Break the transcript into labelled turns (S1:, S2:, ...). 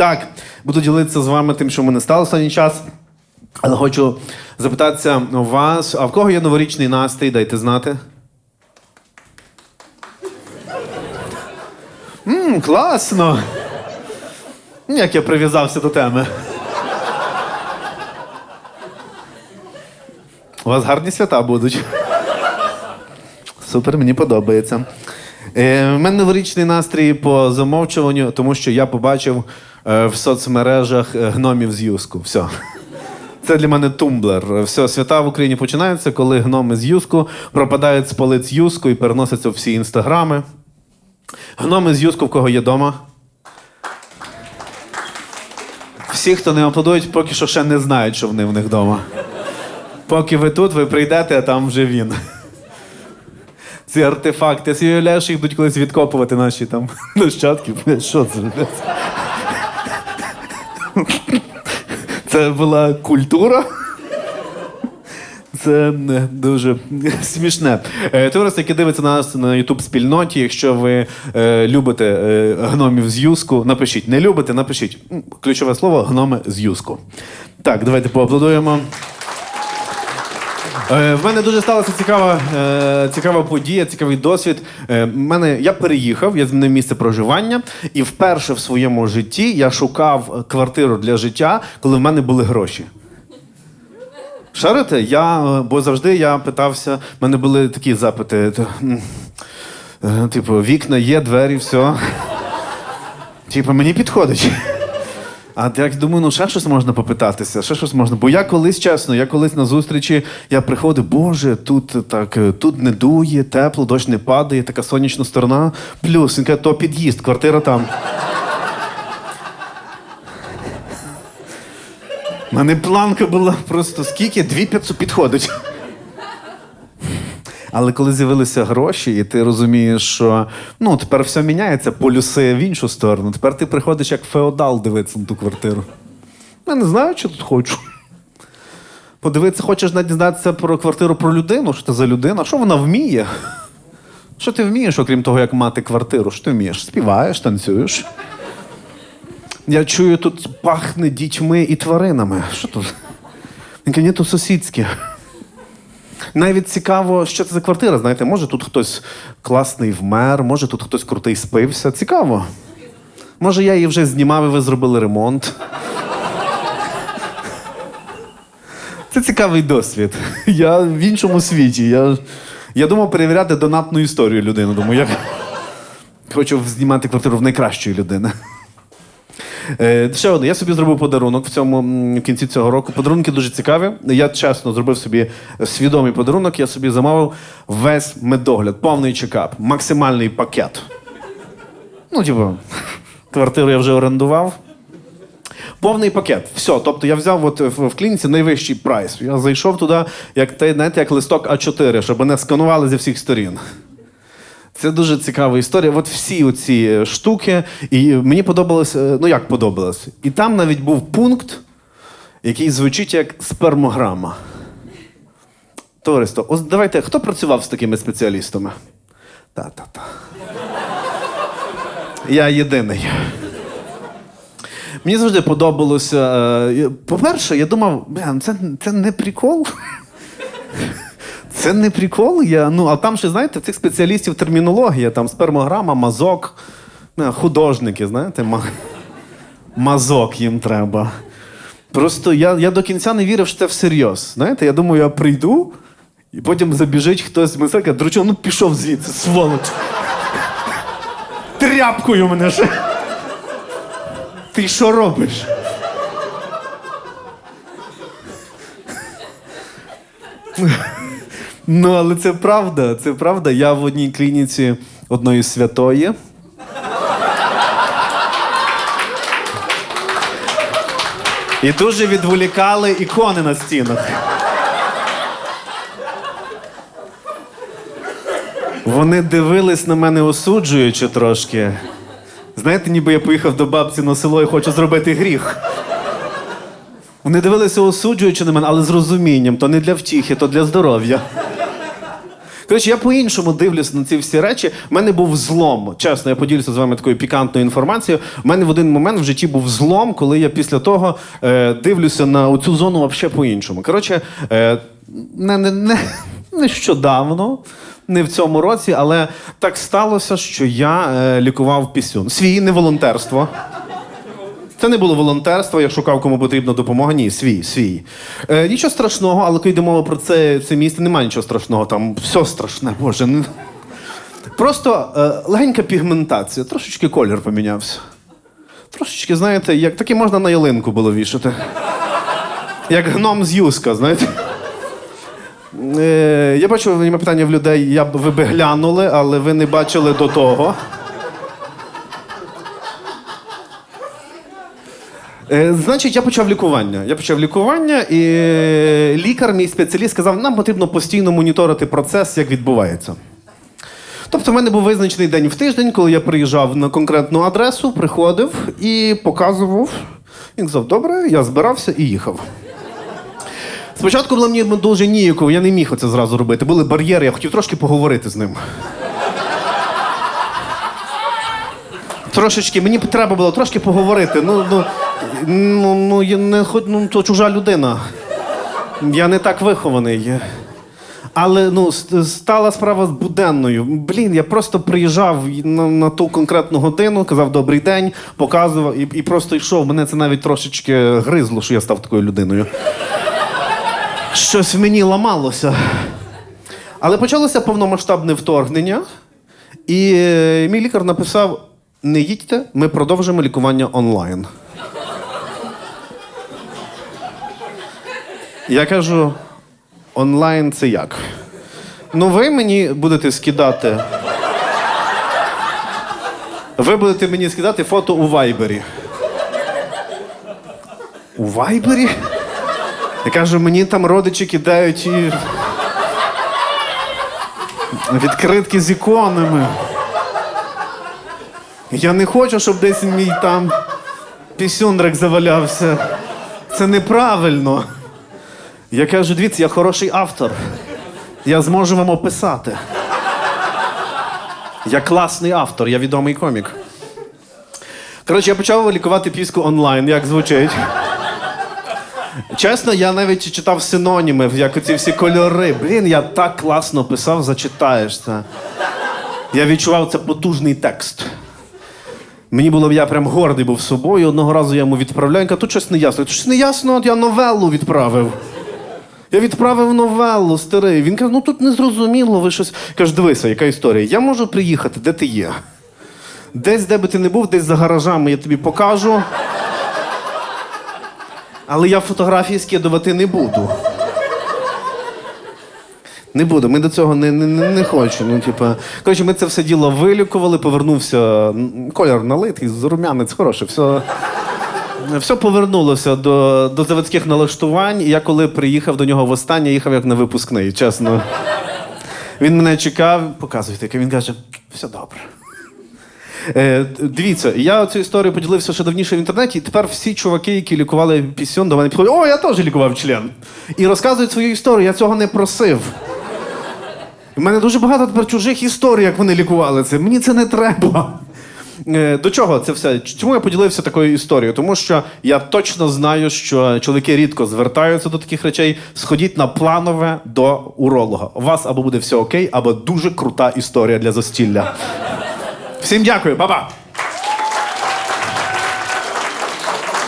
S1: Так, буду ділитися з вами тим, що в мене стало останній час. Але хочу запитатися у вас, а в кого є новорічний настрій, дайте знати. Мм, класно. Як я прив'язався до теми. У вас гарні свята будуть. Супер, мені подобається. Е, в мене новорічний настрій по замовчуванню, тому що я побачив е, в соцмережах е, гномів з юску. Все. Це для мене тумблер. Все, свята в Україні починаються, коли гноми з юску пропадають з полиць юску і переносяться в всі інстаграми. Гноми з юску в кого є вдома? Всі, хто не аплодують, поки що ще не знають, що вони в них вдома. Поки ви тут, ви прийдете, а там вже він. Ці артефакти. Я собі уявляю, що їх будуть колись відкопувати наші там нащадки. Що це? Це була культура. Це не дуже смішне. Е, яке дивиться нас на youtube спільноті. Якщо ви е, любите е, гномів з юску, напишіть. Не любите, напишіть. Ключове слово гноми з юску. Так, давайте поаплодуємо. Е, В мене дуже сталася цікава, е, цікава подія, цікавий досвід. Е, в мене, я переїхав, я змінив місце проживання, і вперше в своєму житті я шукав квартиру для життя, коли в мене були гроші. Шарите? Я, бо завжди я питався, в мене були такі запити. е, Типу, вікна є, двері, все. Типу, мені підходить. А я думаю, ну ще щось можна попитатися, ще щось можна. Бо я колись, чесно, я колись на зустрічі я приходив, Боже, тут так, тут не дує, тепло, дощ не падає, така сонячна сторона. Плюс, він каже, то під'їзд, квартира там. У мене планка була просто скільки? 2500 підходить. Але коли з'явилися гроші, і ти розумієш, що ну тепер все міняється, полюси в іншу сторону. Тепер ти приходиш як феодал дивитися на ту квартиру. Я не знаю, що тут хочу. Подивитися, хочеш навіть дізнатися про квартиру про людину, що це за людина, що вона вміє? Що ти вмієш, окрім того, як мати квартиру? Що ти вмієш? Співаєш, танцюєш. Я чую, тут пахне дітьми і тваринами. Що тут? Ні, то сусідське. Навіть цікаво, що це за квартира. Знаєте, може тут хтось класний вмер, може тут хтось крутий спився. Цікаво. Може, я її вже знімав і ви зробили ремонт. Це цікавий досвід. Я в іншому світі. Я, я думав перевіряти донатну історію людини. Думаю, я хочу знімати квартиру в найкращої людини. Е, ще одне, я собі зробив подарунок в цьому в кінці цього року. Подарунки дуже цікаві. Я чесно зробив собі свідомий подарунок. Я собі замовив весь медогляд, повний чекап, максимальний пакет. Ну, типу, квартиру я вже орендував. Повний пакет. Все. Тобто я взяв от в, клініці найвищий прайс. Я зайшов туди, як знаєте, як листок А4, щоб мене сканували зі всіх сторін. Це дуже цікава історія. От всі оці штуки, і мені подобалось, е, ну як подобалось. І там навіть був пункт, який звучить як спермограма. Товариство, ось давайте, хто працював з такими спеціалістами? Та-та-та. Я єдиний. Мені завжди подобалося. е, По-перше, я думав, блін, це, це не прикол. Це не прикол. Я, ну, а там ще, знаєте, цих спеціалістів термінологія, там спермограма, мазок, художники, знаєте, мазок їм треба. Просто я, я до кінця не вірив, що це всерйоз. Знаєте, я думаю, я прийду, і потім забіжить хтось з миселька, дручо, ну пішов звідси, сволоч. Тряпкою мене ще. Ти що робиш? Ну, але це правда, це правда. Я в одній клініці одної святої. І дуже відволікали ікони на стінах. Вони дивились на мене осуджуючи трошки. Знаєте, ніби я поїхав до бабці на село і хочу зробити гріх. Вони дивилися осуджуючи на мене, але з розумінням. То не для втіхи, то для здоров'я. Коротше, я по-іншому дивлюся на ці всі речі. У мене був злом. Чесно, я поділюся з вами такою пікантною інформацією. У мене в один момент в житті був злом, коли я після того е, дивлюся на цю зону взагалі по-іншому. Коротше, е, не, не, не, нещодавно. Не в цьому році, але так сталося, що я е, лікував пісюн. Свій не волонтерство. Це не було волонтерство, я шукав, кому потрібна допомога. Ні, свій, свій. Е, нічого страшного, але коли йде мова про це, це місце, немає нічого страшного, там все страшне, боже. Не... Просто е, легенька пігментація, трошечки колір помінявся. Трошечки, знаєте, як таке можна на ялинку було вішати. Як гном з юска, знаєте. Е, я бачу, питання в людей, я б ви би глянули, але ви не бачили до того. Е, Значить, я почав лікування. Я почав лікування, і лікар, мій спеціаліст, сказав, нам потрібно постійно моніторити процес, як відбувається. Тобто, в мене був визначений день в тиждень, коли я приїжджав на конкретну адресу, приходив і показував. Він сказав, добре, я збирався і їхав. Спочатку було мені дуже ніяково, я не міг оце зразу робити. Були бар'єри, я хотів трошки поговорити з ним. Трошечки, мені треба було трошки поговорити. Ну, ну, ну, ну, я не хоч, ну, то чужа людина. Я не так вихований. Але ну, стала справа з буденною. Блін, я просто приїжджав на, на ту конкретну годину, казав добрий день, показував і, і просто йшов. Мене це навіть трошечки гризло, що я став такою людиною. Щось в мені ламалося. Але почалося повномасштабне вторгнення, і е, мій лікар написав: не їдьте, ми продовжимо лікування онлайн. Я кажу: онлайн це як? Ну, ви мені будете скидати. Ви будете мені скидати фото у Вайбері. У Вайбері? Я кажу, мені там родичі кидають і. Відкритки з іконами. Я не хочу, щоб десь мій там пісюндрик завалявся. Це неправильно. Я кажу, дивіться, я хороший автор. Я зможу вам описати. Я класний автор, я відомий комік. Коротше, я почав лікувати піску онлайн, як звучить. Чесно, я навіть читав синоніми, як оці всі кольори. Блін, я так класно писав, зачитаєш це. Я відчував це потужний текст. Мені було, я прям гордий був собою. Одного разу я йому відправляю, він каже, тут щось не ясно. Тут щось не ясно, от я новелу відправив. Я відправив новелу, старий. Він каже, ну тут не зрозуміло, ви щось. Каже, дивися, яка історія. Я можу приїхати, де ти є. Десь, де би ти не був, десь за гаражами я тобі покажу. Але я фотографії скидувати не буду. Не буду, ми до цього не, не, не, хочемо. Ну, типа, коротше, ми це все діло вилікували, повернувся. Колір налитий, рум'янець хороший, все. Все повернулося до, до заводських налаштувань. Я коли приїхав до нього востаннє, їхав як на випускний, чесно. Він мене чекав, показує таке, він каже, все добре. Е, дивіться, я цю історію поділився ще давніше в інтернеті, і тепер всі чуваки, які лікували пісюн, до мене підходять, о, я теж лікував член. І розказують свою історію, я цього не просив. У мене дуже багато тепер чужих історій, як вони лікували це. Мені це не треба. Е, До чого це все? Чому я поділився такою історією? Тому що я точно знаю, що чоловіки рідко звертаються до таких речей. Сходіть на планове до уролога. У вас або буде все окей, або дуже крута історія для застілля. Всім дякую, ба-ба!